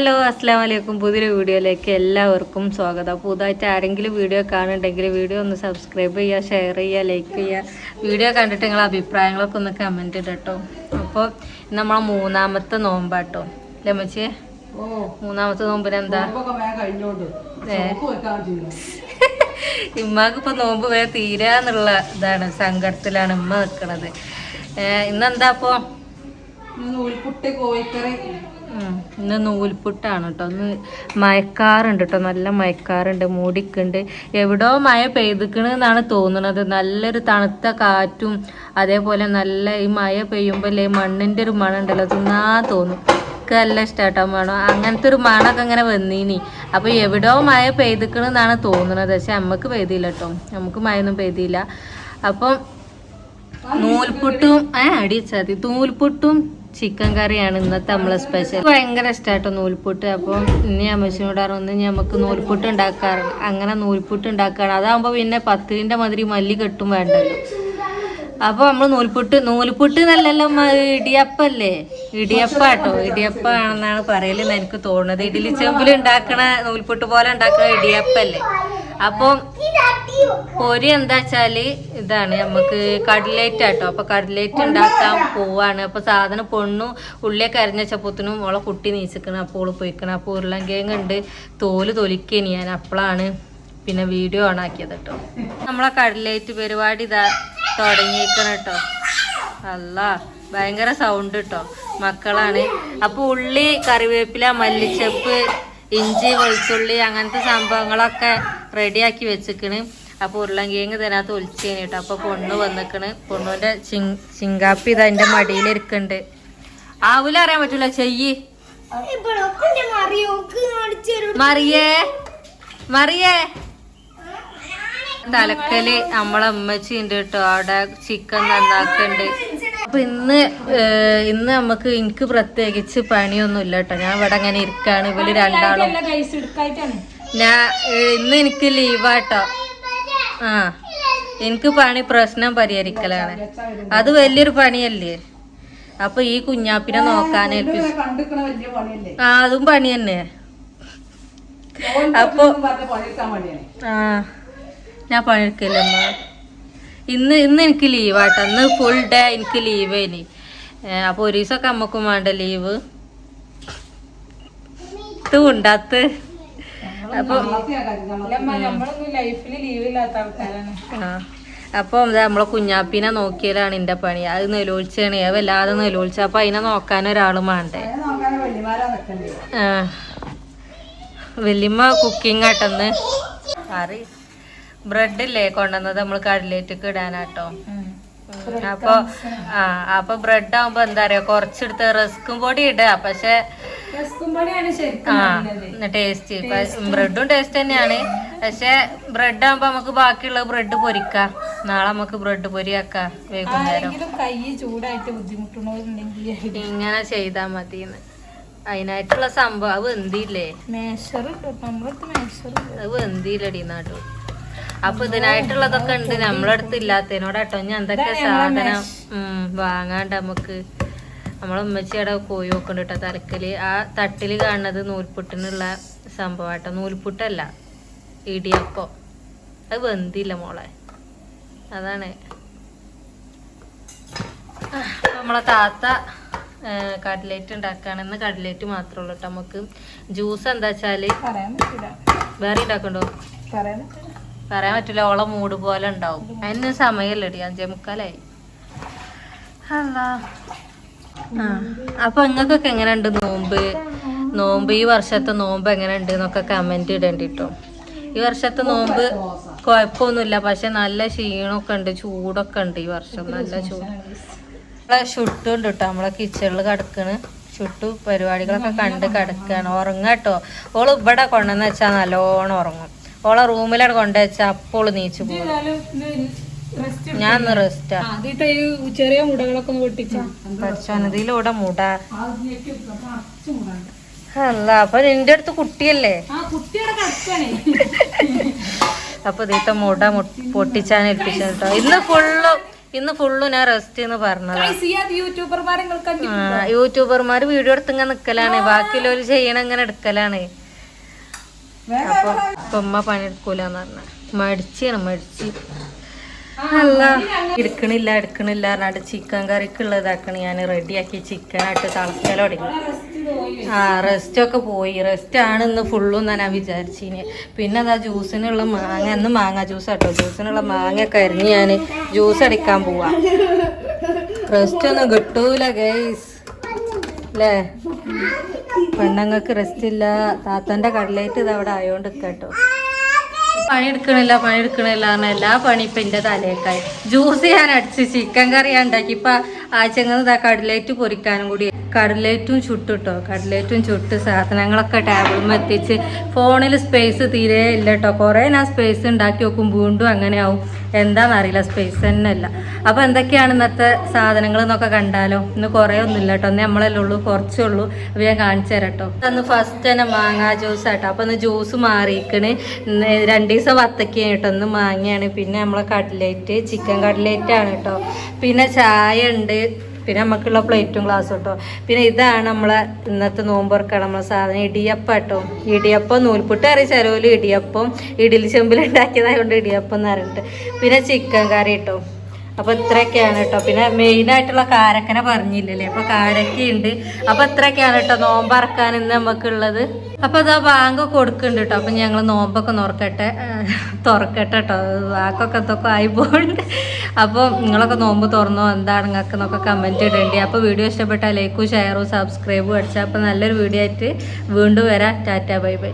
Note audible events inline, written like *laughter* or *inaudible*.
Hello അസ്സാം വലൈക്കും പുതിയൊരു വീഡിയോയിലേക്ക് എല്ലാവർക്കും സ്വാഗതം. പുതുതായിട്ട് ആരെങ്കിലും വീഡിയോ കാണുന്നുണ്ടെങ്കിൽ വീഡിയോ ഒന്ന് സബ്സ്ക്രൈബ് ചെയ്യുക ഷെയർ ചെയ്യുക ലൈക്ക് ചെയ്യുക. വീഡിയോ കണ്ടിട്ട് നിങ്ങളെ അഭിപ്രായങ്ങളൊക്കെ ഒന്ന് കമന്റ് ഇടട്ടോ അപ്പോൾ നമ്മളെ മൂന്നാമത്തെ നോമ്പാട്ടോ. അല്ലേ അമ്മച്ചി? ഓ. മൂന്നാമത്തെ നോമ്പിന് എന്താ ഇമ്മാക്ക് ഇപ്പൊ നോമ്പ് വേ തീരാന്നുള്ള ഇതാണ് സങ്കടത്തിലാണ് ഇമ്മ നിൽക്കണത് ഇന്നെന്താ അപ്പോ? കോഴിക്കറി. ഇന്ന് നൂൽപുട്ടാണ് കേട്ടോ ഇന്ന് മയക്കാറുണ്ട് കേട്ടോ നല്ല മയക്കാറുണ്ട് മൂടിക്കുണ്ട്. എവിടോ മഴ പെയ്തിക്കണെന്നാണ് തോന്നുന്നത് നല്ലൊരു തണുത്ത കാറ്റും അതേപോലെ നല്ല ഈ മഴ പെയ്യുമ്പോൾ അല്ലേ മണ്ണിന്റെ ഒരു മണം ഉണ്ടല്ലോ തിന്നാ തോന്നും. എനിക്ക് നല്ല ഇഷ്ടമായിട്ടോ മണം. അങ്ങനത്തെ ഒരു മണമൊക്കെ ഇങ്ങനെ വന്നീനി. അപ്പൊ എവിടോ മഴ പെയ്തിക്കണെന്നാണ് തോന്നുന്നത് പക്ഷെ നമുക്ക് പെയ്തില്ല കേട്ടോ നമുക്ക് മഴയൊന്നും പെയ്തില്ല. അപ്പം നൂൽപുട്ടും ആ അടിച്ചാതി. നൂൽപുട്ടും ചിക്കൻ കറിയാണ് ഇന്നത്തെ നമ്മളെ സ്പെഷ്യൽ ഭയങ്കര ഇഷ്ടമായിട്ടോ നൂൽപുട്ട്. അപ്പം ഇനി അമ്മച്ചിനോട് ഇനി നമുക്ക് നൂൽപുട്ട് ഉണ്ടാക്കാറുണ്ട് അങ്ങനെ നൂൽപുട്ട് ഉണ്ടാക്കാറ് അതാകുമ്പോൾ പിന്നെ പത്തിന്റെ മാതിരി മല്ലി കെട്ടും വേണ്ടല്ലോ. അപ്പോൾ നമ്മൾ നൂൽപുട്ട് നൂൽപുട്ട് എന്നല്ലല്ലോ മ- ഇടിയപ്പല്ലേ? ഇടിയപ്പാട്ടോ. ഇടിയപ്പാണെന്നാണ് പറയലെന്ന് എനിക്ക് തോന്നുന്നത്. ഇഡ്ഡലി ചെമ്പിൽ ഉണ്ടാക്കണ നൂൽപുട്ട് പോലെ ഉണ്ടാക്കണ ഇടിയപ്പല്ലേ? അപ്പം പൊരി എന്താ വെച്ചാൽ ഇതാണ് നമുക്ക് കട്ലേറ്റ് ആട്ടോ അപ്പൊ കട്ലേറ്റ് ഉണ്ടാക്കാൻ പോവാണ്. അപ്പൊ സാധനം പൊണ്ണു ഉള്ളിയൊക്കെ അരിഞ്ഞ ചപ്പത്തിനും ഓളെ കുട്ടി നീച്ചിക്കണം. അപ്പോൾ ഓൾ പോയിക്കണം. അപ്പോൾ ഉരുളങ്കിഴങ്ങ് ഉണ്ട് തോൽ തൊലിക്കേനി ഞാൻ. അപ്പോഴാണ് പിന്നെ വീഡിയോ ഓൺ ആക്കിയത് കേട്ടോ നമ്മളെ കട്ലേറ്റ് പരിപാടി ഇതാ തുടങ്ങിയേക്കണം കേട്ടോ അല്ല ഭയങ്കര സൗണ്ട് കേട്ടോ മക്കളാണ്. അപ്പൊ ഉള്ളി കറിവേപ്പില മല്ലിച്ചപ്പ് ഇഞ്ചി വെളുത്തുള്ളി അങ്ങനത്തെ സംഭവങ്ങളൊക്കെ റെഡിയാക്കി വെച്ചിക്കണ്. അപ്പൊ ഉരുളങ്കിഴങ്ങ് ഇതിനകത്ത് ഒലിച്ചേന് കേട്ടോ അപ്പൊ പൊണ്ണു വന്നിക്കണ്. പൊണ്ണുവിന്റെ ചിങ് ചിങ്കാപ്പി ഇത് അതിന്റെ മടിയിലിരിക്കണ്ട് ആവൂല അറിയാൻ പറ്റൂല. ചെയ്യ്. മറിയേ. മറിയേ. തലക്കൽ നമ്മളെ അമ്മച്ചി ഉണ്ട് കേട്ടോ അവിടെ ചിക്കൻ നന്നാക്കുന്നുണ്ട് അപ്പൊ ഇന്ന് ഇന്ന് നമുക്ക് എനിക്ക് പ്രത്യേകിച്ച് പണിയൊന്നും ഇല്ല കേട്ടോ ഞാൻ ഇവിടെ അങ്ങനെ ഇരിക്കാണ്. ഇവർ രണ്ടാളും ഞാൻ ഇന്ന് എനിക്ക് ലീവാട്ടോ ആ എനിക്ക് പണി പ്രശ്നം പരിഹരിക്കലാണ്. അത് വലിയൊരു പണിയല്ലേ? അപ്പൊ ഈ കുഞ്ഞാപ്പിനെ നോക്കാൻ ഏൽപ്പിച്ചു. ആ അതും പണി തന്നെ. അപ്പൊ ആ ഞാൻ പണിയെടുക്കില്ലമ്മ ഇന്ന് ഇന്ന് എനിക്ക് ലീവാട്ടോ ഇന്ന് ഫുൾ ഡേ എനിക്ക് ലീവ് ഇനി അപ്പൊ ഒരു ദിവസമൊക്കെ അമ്മക്കും വേണ്ട ലീവ് ഇത് ഉണ്ടാത്ത് അപ്പൊ നമ്മളെ കുഞ്ഞാപ്പിനെ നോക്കിയാലാണ് എന്റെ പണി. അത് നെലോത്സാണ് അത് വല്ലാതെ നെലോത്സ അപ്പൊ അതിനെ നോക്കാൻ ഒരാളും വേണ്ടേ വല്യമ്മ കുക്കിംഗ് ആട്ടെന്ന് കറി. ബ്രെഡ് ഇല്ലേ കൊണ്ടുവന്നത് നമ്മൾ കടലേറ്റക്ക് ഇടാനാട്ടോ. അപ്പൊ ആ അപ്പൊ ബ്രെഡ് ആവുമ്പോ എന്താ പറയാ കുറച്ചെടുത്ത് റസ്കും പൊടി ഇടുക പക്ഷെ ആ ടേസ്റ്റ് ബ്രെഡും ടേസ്റ്റ് തന്നെയാണ്. പക്ഷെ ബ്രെഡ് ആവുമ്പോ നമുക്ക് ബാക്കിയുള്ള ബ്രെഡ് പൊരിക്കാം. നാളെ നമുക്ക് ബ്രെഡ് പൊരിയാക്കാം വൈകുന്നേരം. കൈ ചൂടായിട്ട് ഇങ്ങനെ ചെയ്താ മതിന്ന്. അതിനായിട്ടുള്ള സംഭവം അത് എന്തില്ലേ മേശർ നമ്മളടുത്ത് മേശർ അത് വെന്തില്ലടി നാട്ടു അപ്പൊ ഇതിനായിട്ടുള്ളതൊക്കെ ഉണ്ട്. നമ്മളെ അടുത്ത് ഇല്ലാത്തതിനോട് കേട്ടോ ഞാൻ എന്തൊക്കെ സാധനം? വാങ്ങാണ്ട് നമുക്ക് നമ്മളെ ഉമ്മച്ചിയുടെ കോഴി നോക്കണ്ട കേട്ടോ തലക്കൽ. ആ തട്ടിൽ കാണുന്നത് നൂൽപുട്ടിനുള്ള സംഭവമാട്ടോ നൂൽപുട്ടല്ല ഇടിയപ്പം. അത് വെന്തില്ല മോളെ. അതാണ്. നമ്മളെ താത്ത കട്ലേറ്റ് ഉണ്ടാക്കുകയാണെന്ന് കട്ലേറ്റ് മാത്രമേ ഉള്ളൂ കേട്ടോ നമുക്ക് ജ്യൂസ് എന്താ വെച്ചാൽ വേറെ ഉണ്ടാക്കണ്ടോ? പറയാൻ പറ്റില്ല ഓളെ മൂട് പോലെ ഉണ്ടാവും. അതിന് സമയമല്ലടി അഞ്ചേ മുക്കാലായി. അപ്പൊ നിങ്ങൾക്കൊക്കെ എങ്ങനെയുണ്ട് നോമ്പ്? നോമ്പ് ഈ വർഷത്തെ നോമ്പ് എങ്ങനെയുണ്ട് എന്നൊക്കെ കമന്റ് ഇടണ്ടിട്ടോ. ഈ വർഷത്തെ നോമ്പ് കുഴപ്പമൊന്നുമില്ല പക്ഷെ നല്ല ക്ഷീണമൊക്കെ ഉണ്ട് ചൂടൊക്കെ ഉണ്ട് ഈ വർഷം. നല്ല ചൂട് നമ്മളെ ഷുട്ടും ഉണ്ട് കേട്ടോ നമ്മളെ കിച്ചണിൽ കിടക്കണ്. ഷുട്ടു പരിപാടികളൊക്കെ കണ്ട് കിടക്കാണ്. ഉറങ്ങാട്ടോ. ഓൾ ഇവിടെ കൊണ്ടുവന്ന് വെച്ചാൽ നല്ലോണം ഉറങ്ങും. ഓളെ റൂമിലാണ് കൊണ്ടുവച്ച അപ്പോൾ നീച്ചു പോകും ഞാൻ ഒന്ന് റെസ്റ്റാ ചെറിയ മുടകളൊക്കെ ഒന്ന് മുട. അല്ല അപ്പൊ നിന്റെ അടുത്ത് കുട്ടിയല്ലേ? *laughs* അപ്പൊ ഇതിത്തെ മുട പൊട്ടിച്ചാൻ ഏൽപ്പിച്ചു കേട്ടോ ഇന്ന് ഫുള്ള് ഇന്ന് ഫുള്ളു ഞാൻ റെസ്റ്റ് എന്ന് പറഞ്ഞത്. യൂട്യൂബർമാർ വീഡിയോ എടുത്ത് ഇങ്ങനെ നിക്കലാണ്. ബാക്കിയുള്ളവര് ചെയ്യണ ഇങ്ങനെ എടുക്കലാണ്. അപ്പൊ ഉമ്മ പണിയെടുക്കൂലെന്ന് പറഞ്ഞ. മടിച്ചാണ് മടിച്ച്. അല്ല എടുക്കണില്ല എടുക്കണില്ല പറഞ്ഞിട്ട് ചിക്കൻ കറിക്കുള്ള ഇതാക്കണ ഞാൻ റെഡിയാക്കി ചിക്കനായിട്ട് തിളക്കല തുടങ്ങി. ആ റെസ്റ്റ് ഒക്കെ പോയി. റെസ്റ്റ് ആണ് ഇന്ന് ഫുള്ളും ഞാൻ വിചാരിച്ചിന്. പിന്നെ അതാ ജ്യൂസിനുള്ള മാങ്ങ ഇന്ന് മാങ്ങ ജ്യൂസ് കേട്ടോ ജ്യൂസിനുള്ള മാങ്ങ ഒക്കെ അരിഞ്ഞ് ഞാൻ ജ്യൂസ് അടിക്കാൻ പോവാ. റെസ്റ്റ് ഒന്നും കിട്ടൂല ഗൈസ് അല്ലേ പെണ്ണുങ്ങൾക്ക് റെസ്റ്റ് ഇല്ല. താത്തന്റെ കടലേറ്റ് ഇത് അവിടെ ആയോണ്ട് കേട്ടോ പണി പണിയെടുക്കണില്ല പണിയെടുക്കണില്ല പറഞ്ഞ എല്ലാ പണി ഇപ്പൊ എന്റെ തലേക്കായി. ജ്യൂസ് ഞാൻ അടിച്ച് ചിക്കൻ കറി ഉണ്ടാക്കി. ഇപ്പൊ ആഴ്ചങ്ങൾ കടലേറ്റ് പൊരിക്കാനും കൂടി. കടലേറ്റും ചുട്ടുട്ടോ. കടലേറ്റും ചുട്ട് സാധനങ്ങളൊക്കെ ടേബിളും എത്തിച്ച് ഫോണിൽ സ്പേസ് തീരെ ഇല്ല കേട്ടോ കുറേ ഞാൻ സ്പേസ് ഉണ്ടാക്കി നോക്കും വീണ്ടും അങ്ങനെ ആവും എന്താണെന്നറിയില്ല സ്പേസ് തന്നെ അല്ല അപ്പോൾ എന്തൊക്കെയാണ് ഇന്നത്തെ സാധനങ്ങൾ എന്നൊക്കെ കണ്ടാലോ? ഇന്ന് കുറേ ഒന്നുമില്ല കേട്ടോ ഒന്ന് നമ്മളല്ലേ ഉള്ളൂ കുറച്ചേ ഉള്ളൂ. അപ്പോൾ ഞാൻ കാണിച്ചു തരാം കേട്ടോ അന്ന് ഫസ്റ്റ് തന്നെ മാങ്ങ ജ്യൂസ് ആട്ടോ. അപ്പോൾ ഒന്ന് ജ്യൂസ് മാറിയിക്കണ് രണ്ട് ദിവസം വത്തക്കാണ് കേട്ടോ. ഒന്ന് മാങ്ങയാണ്. പിന്നെ നമ്മളെ കട്ട്ലേറ്റ് ചിക്കൻ കട്ട്ലേറ്റ് ആണ് കേട്ടോ. പിന്നെ ചായ ഉണ്ട്. പിന്നെ നമുക്കുള്ള പ്ലേറ്റും ഗ്ലാസ്സും കേട്ടോ പിന്നെ ഇതാണ് നമ്മളെ ഇന്നത്തെ നോമ്പുറക്കാണ് നമ്മളെ സാധനം ഇടിയപ്പം കേട്ടോ ഇടിയപ്പം നൂൽപുട്ട് കറി ചെലവിൽ ഇടിയപ്പം ഇഡലി ചെമ്പിൽ ഉണ്ടാക്കിയതായതുകൊണ്ട് ഇടിയപ്പം എന്ന് പറഞ്ഞിട്ട്. പിന്നെ ചിക്കൻ കറി കേട്ടോ അപ്പൊ ഇത്രയൊക്കെയാണ് കേട്ടോ. പിന്നെ മെയിൻ ആയിട്ടുള്ള കാരക്കനെ പറഞ്ഞില്ലല്ലേ? അപ്പൊ കാരക്കയുണ്ട്. അപ്പൊ ഇത്രയൊക്കെയാണ് കേട്ടോ നോമ്പറക്കാൻ ഇന്ന് നമുക്കുള്ളത്. അപ്പൊ അതാ ബാങ്ക് കൊടുക്കുന്നുണ്ട് കേട്ടോ. അപ്പൊ ഞങ്ങൾ നോമ്പൊക്കെ നോർക്കട്ടെ തുറക്കട്ടെ കേട്ടോ. ബാക്കൊക്കെ എന്തൊക്കെ ആയി പോകുന്നുണ്ട് അപ്പോൾ നിങ്ങളൊക്കെ നോമ്പ് തുറന്നോ എന്താണ് നിങ്ങൾക്ക് എന്നൊക്കെ കമന്റ് ഇടേണ്ടി. അപ്പോൾ വീഡിയോ ഇഷ്ടപ്പെട്ടാൽ ലൈക്കും ഷെയറും സബ്സ്ക്രൈബും അടിച്ചാൽ അപ്പോൾ നല്ലൊരു വീഡിയോ ആയിട്ട് വീണ്ടും വരാം. Tata bye bye.